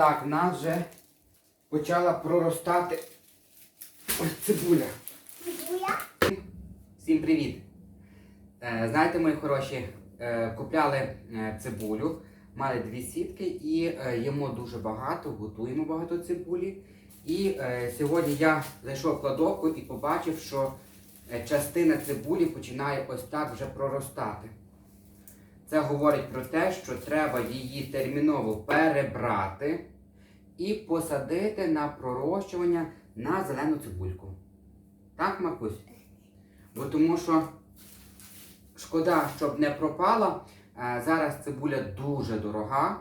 Так, в нас вже почала проростати ось цибуля. Цибуля. Всім привіт! Е, Знаєте, мої хороші, е, купляли е, цибулю, мали дві сітки і їмо дуже багато, готуємо багато цибулі. І сьогодні я зайшов в кладовку і побачив, що частина цибулі починає ось так вже проростати. Це говорить про те, що треба її терміново перебрати і посадити на пророщування на зелену цибульку. Так, Маркусь? Бо тому що шкода, щоб не пропала. Е, Зараз цибуля дуже дорога.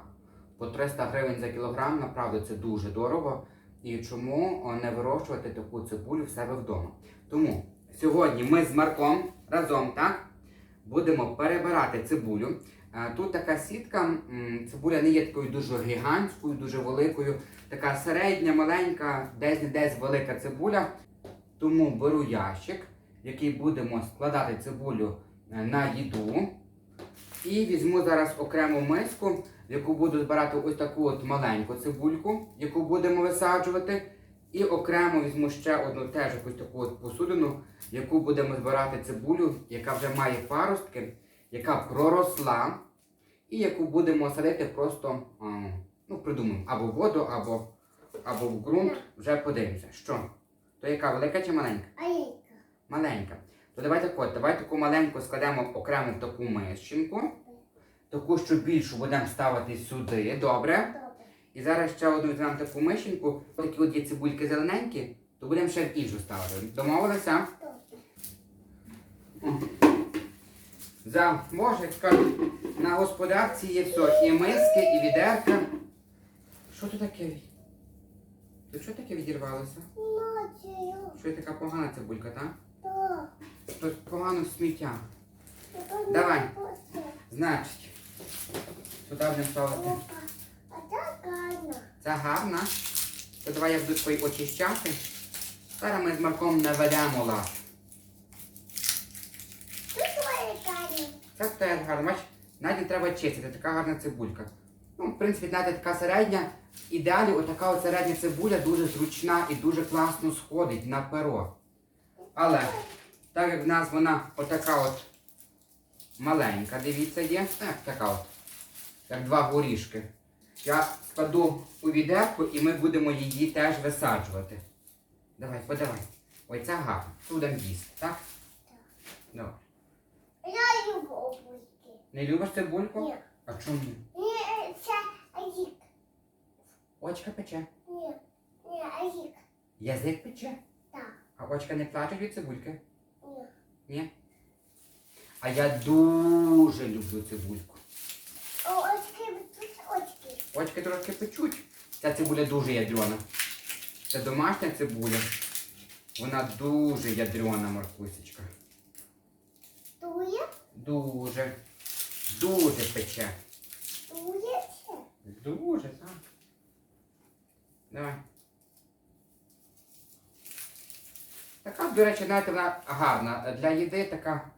По 300 гривень за кілограм, направду це дуже дорого. І чому не вирощувати таку цибулю в себе вдома? Тому сьогодні ми з Марком разом так, будемо перебирати цибулю. Е, Тут така сітка, цибуля не є такою дуже гігантською, дуже великою, така середня, маленька, десь не десь велика цибуля. Тому беру ящик, в який будемо складати цибулю е, на їду. І візьму зараз окрему миску, в яку буду збирати ось таку от маленьку цибульку, яку будемо висаджувати. І окремо візьму ще одну теж якусь таку от посудину, яку будемо збирати цибулю, яка вже має паростки, яка проросла, і яку будемо садити просто, ну, придумаємо, або в воду, або, або в ґрунт. Вже подивимося. Що? То яка велика чи маленька? Аїка. Маленька. То давайте от, давай таку маленьку складемо окремо в таку мисчинку. Таку, що більшу будемо ставити сюди, добре? І зараз ще одну візьмемо таку мишеньку. Такі от є цибульки зелененькі, то будемо ще в іншу ставити. Домовилися? За, може, як скажу, на господарці є все. І миски, і відерка. Що тут таке? Тут що таке відірвалося? Що така погана цибулька, так? Так. Тут погано сміття. Давай. Значить, сюди будемо ставити. Опа. Гарно. Це гарно. То давай я буду твої очищати. Зараз ми з Марком наведемо лад. Тут твоє гарно. Це теж гарно. Бач, навіть не треба чистити, така гарна цибулька. Ну, в принципі, знаєте, така середня. Ідеалі отака от середня цибуля дуже зручна і дуже класно сходить на перо. Але, так як в нас вона отака от маленька, дивіться, є. Так, така от. Як два горішки. Я складу у відерку і ми будемо її теж висаджувати. Давай, подавай. Ой, це гарно. Будемо їсти, так? Давай. Я люблю обузки. Не любиш цибульку? Ні. А чому? ні? Ні, це аїк. Очка пече. Ні. Ні, аїк. Язик пече. Так. А очка не плачуть від цибульки? Ні. Ні? А я дуже люблю цибульку. Очки, трошки печуть. Ця цибуля дуже ядрена. Це домашня цибуля. Вона дуже ядрена, Маркусечка. Тує? Дуже. Дуже пече. Це? Дуже, так. Давай. Така, до речі, знаєте, вона гарна. Для їди така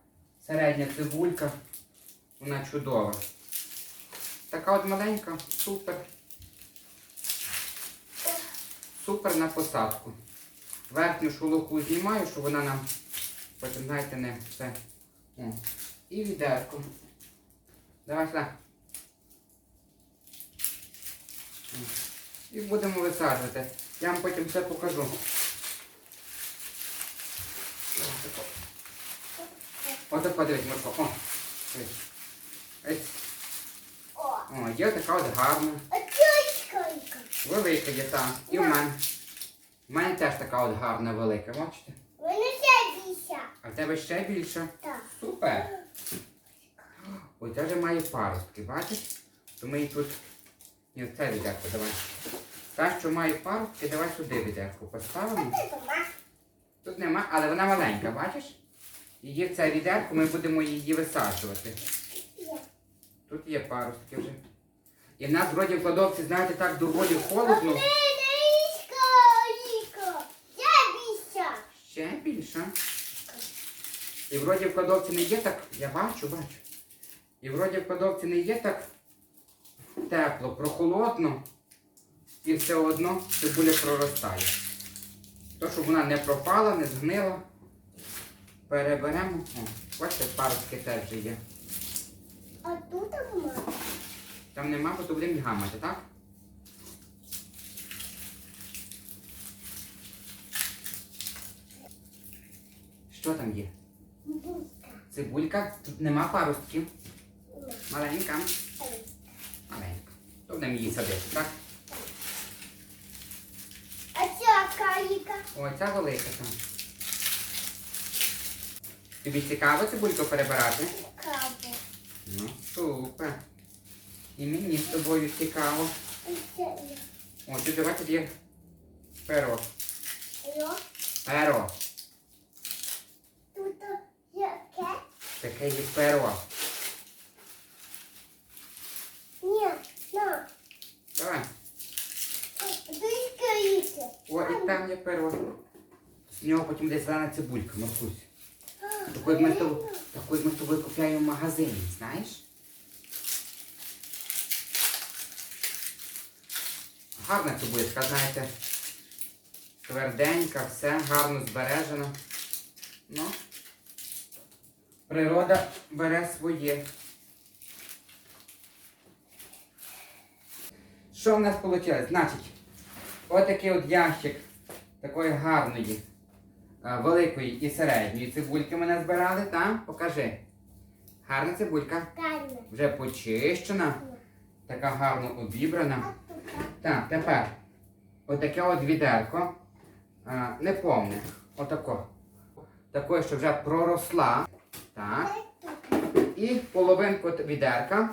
середня цибулька. Вона чудова. Така от маленька, супер. Супер на посадку. Верхню шелуху знімаю, щоб вона нам потім, знаєте, не все. О. І відерку. Давай сюди. І будемо висаджувати. Я вам потім все покажу. Ось подивись, Марко. О. Ось. О, є така от гарна. Велика є та. І в мене. У мене теж така от гарна велика, бачите? Вони ще більше. А в тебе ще більше. Так. Супер. Ой, вже має паростки, бачиш? То ми її тут. Ні, це відерко давай. Та, що має паростки, давай сюди відерку поставимо. Тут нема, але вона маленька, бачиш? Її в це відерку ми будемо її висаджувати. Тут є паростки вже. І в нас вроді в кладовці, знаєте, так доволі холодно. Я більше. Ще більше. І вроді в кладовці не є так. Я бачу, бачу. І вроді в кладовці не є так тепло, прохолодно. і все одно цибуля проростає. То, щоб вона не пропала, не згнила. Переберемо. О, бачите, паростки теж є. А тут мама. Там нема, бо то будемо гамати, так? Що там є? Бузка. Цибулька, тут нема паростків. Маленька. Маленька. То будемо її садити, так? А ця каліка. О, ця велика там. Тобі цікаво цибульку перебирати? Ну, супер. І мені з тобою цікаво. О, тут давай тоді перо. Перо. Тут яке? Таке є перо. Ні, на. Давай. О, і там є перо. З нього потім десь зелена цибулька, Маркусь. Таку, як ми з тобою, таку, як ми в магазині, знаєш? Гарна цибулька, знаєте. Тверденька, все гарно збережено. Ну, природа бере своє. Що в нас вийшло? Значить, отакий от ящик такої гарної, великої і середньої цибульки ми назбирали, так? Покажи. Гарна цибулька. Кальна. Вже почищена, така гарно обібрана. Так, тепер отаке от відерко. е, Не повне. Отако. Такої, що вже проросла. Так. І половинку відерка.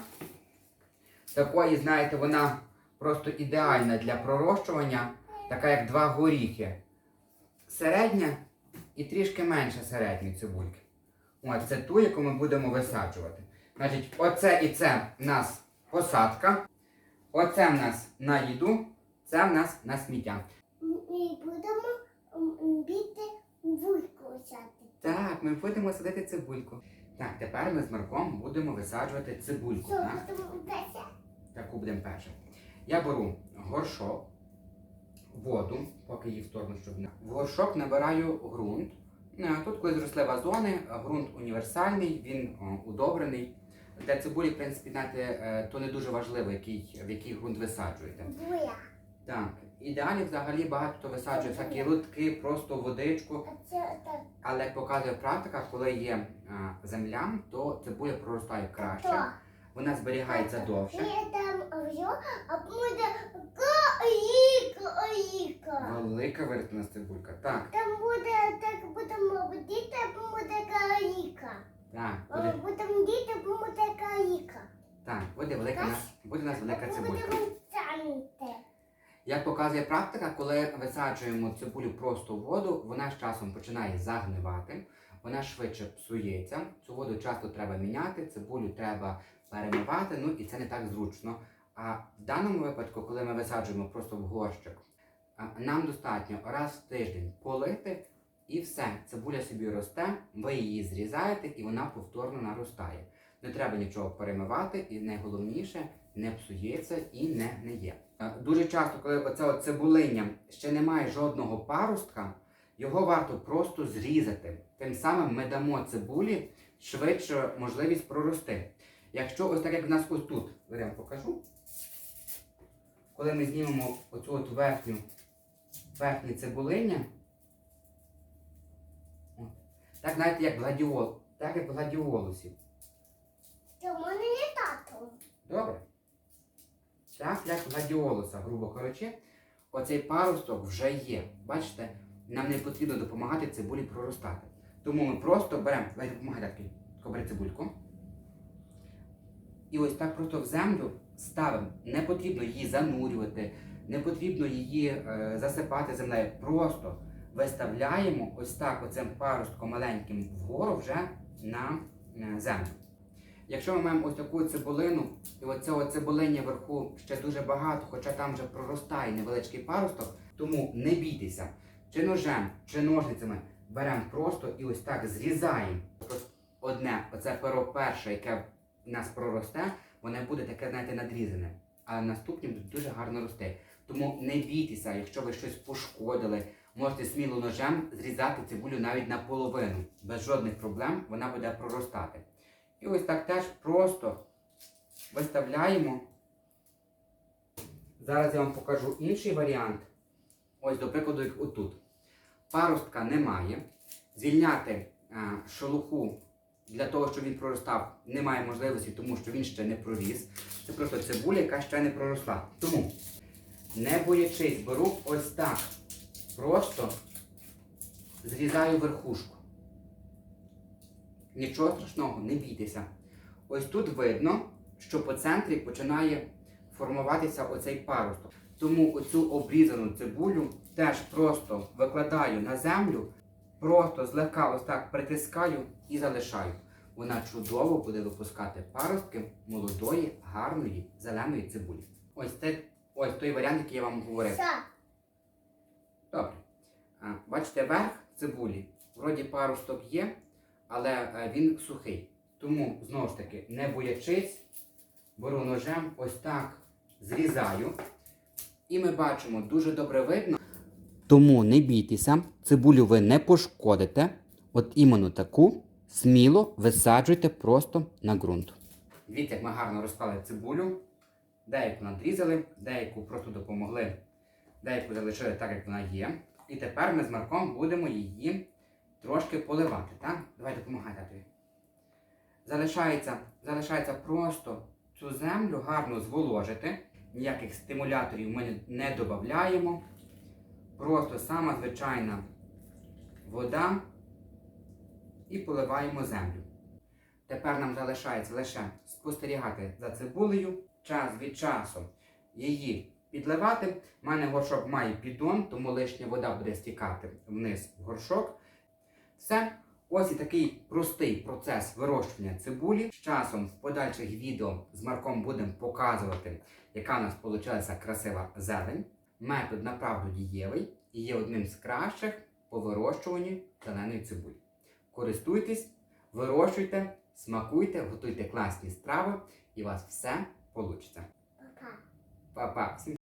Такої, знаєте, вона просто ідеальна для пророщування, така як два горіхи. Середня і трішки менше середньої цибульки. От це ту, яку ми будемо висаджувати. Значить, оце і це в нас посадка. Оце в нас на їду, це в нас на сміття. Ми будемо м, біти вульку взяти. Так, ми будемо садити цибульку. Так, тепер ми з Марком будемо висаджувати цибульку. Що Так? будемо десь? Таку будемо перше. Я беру горшок, воду, поки її в сторону, щоб не. В горшок набираю ґрунт. Е, Тут, коли зросли вазони, е, ґрунт універсальний, він удобрений. Для цибулі, в принципі, знаєте, е, то не дуже важливо, який, в який ґрунт висаджуєте. Буя. Так, ідеалі взагалі багато хто висаджує всякі лутки, просто водичку. Але як показує практика, коли є е, земля, то цибуля проростає краще, То. Вона зберігається довше. І там вже, а буде каліка, каліка. Велика виростена цибулька. Так, Там буде, так будемо діти, буде каліка. так, буде, Будемо діти, буде каліка. так, буде велика нас, буде у нас велика цибулька. Як показує практика, коли висаджуємо цибулю просто в воду, вона з часом починає загнивати, вона швидше псується. Цю воду часто треба міняти, цибулю треба перемивати, ну і це не так зручно. А в даному випадку, коли ми висаджуємо просто в горщик, нам достатньо раз в тиждень полити і все. Цибуля собі росте, ви її зрізаєте і вона повторно наростає. Не треба нічого перемивати, і найголовніше не псується і не гниє. Е, Дуже часто, коли оце цибулиння ще не має жодного паростка, його варто просто зрізати. Тим самим ми дамо цибулі швидше можливість прорости. Якщо ось так, як в нас ось тут, я покажу, коли ми знімемо оцю от верхню, верхнє цибулиння, от, так знаєте, як гладіол, так як в гладіолусі. Тому не є тато. Добре. Так, як гладіолуса, грубо кажучи, оцей паросток вже є. Бачите, нам не потрібно допомагати цибулі проростати. Тому ми просто беремо, давайте допомагай, татки, тако цибульку. І ось так просто в землю ставимо. Не потрібно її занурювати, не потрібно її е, засипати землею. Просто виставляємо ось так оцим паростком маленьким вгору вже на е, землю. Якщо ми маємо ось таку цибулину, і оцього цибулиння вверху ще дуже багато, хоча там вже проростає невеличкий паросток, тому не бійтеся. Чи ножем, чи ножницями беремо просто і ось так зрізаємо. Одне, оце перо перше, яке нас проросте, воно буде таке, знаєте, надрізане. А наступні будуть дуже гарно рости. Тому не бійтеся, якщо ви щось пошкодили, можете сміло ножем зрізати цибулю навіть наполовину. Без жодних проблем вона буде проростати. І ось так теж просто виставляємо. Зараз я вам покажу інший варіант. Ось, до прикладу, як отут. Паростка немає. Звільняти е, шелуху для того, щоб він проростав, немає можливості, тому що він ще не проріс. Це просто цибуля, яка ще не проросла. Тому, не боячись, беру ось так. Просто зрізаю верхушку. Нічого страшного, не бійтеся. Ось тут видно, що по центрі починає формуватися оцей паросток. Тому оцю обрізану цибулю теж просто викладаю на землю, просто злегка ось так притискаю і залишаю. Вона чудово буде випускати паростки молодої, гарної, зеленої цибулі. Ось це ось той варіант, який я вам говорив. Все. Добре. Бачите, верх цибулі, вроді паросток є, але е, він сухий. Тому, знову ж таки, не боячись, беру ножем, ось так зрізаю. І ми бачимо, дуже добре видно. Тому не бійтеся, цибулю ви не пошкодите. От іменно таку сміло висаджуйте просто на ґрунт. Дивіться, як ми гарно розклали цибулю. Деяку надрізали, деяку просто допомогли деяку залишили так, як вона є. І тепер ми з Марком будемо її трошки поливати. Так? Давай допомагай татові. Залишається, залишається просто цю землю гарно зволожити. Ніяких стимуляторів ми не додаємо. Просто сама звичайна вода і поливаємо землю. Тепер нам залишається лише спостерігати за цибулею, час від часу її підливати. У мене горшок має піддон, тому лишня вода буде стікати вниз в горшок. Все. Ось і такий простий процес вирощування цибулі. З часом в подальших відео з Марком будемо показувати, яка у нас вийшла красива зелень. Метод направду дієвий і є одним з кращих по вирощуванню зеленої цибулі. Користуйтесь, вирощуйте, смакуйте, готуйте класні страви, і у вас все вийде. Папа. Па-па! Всім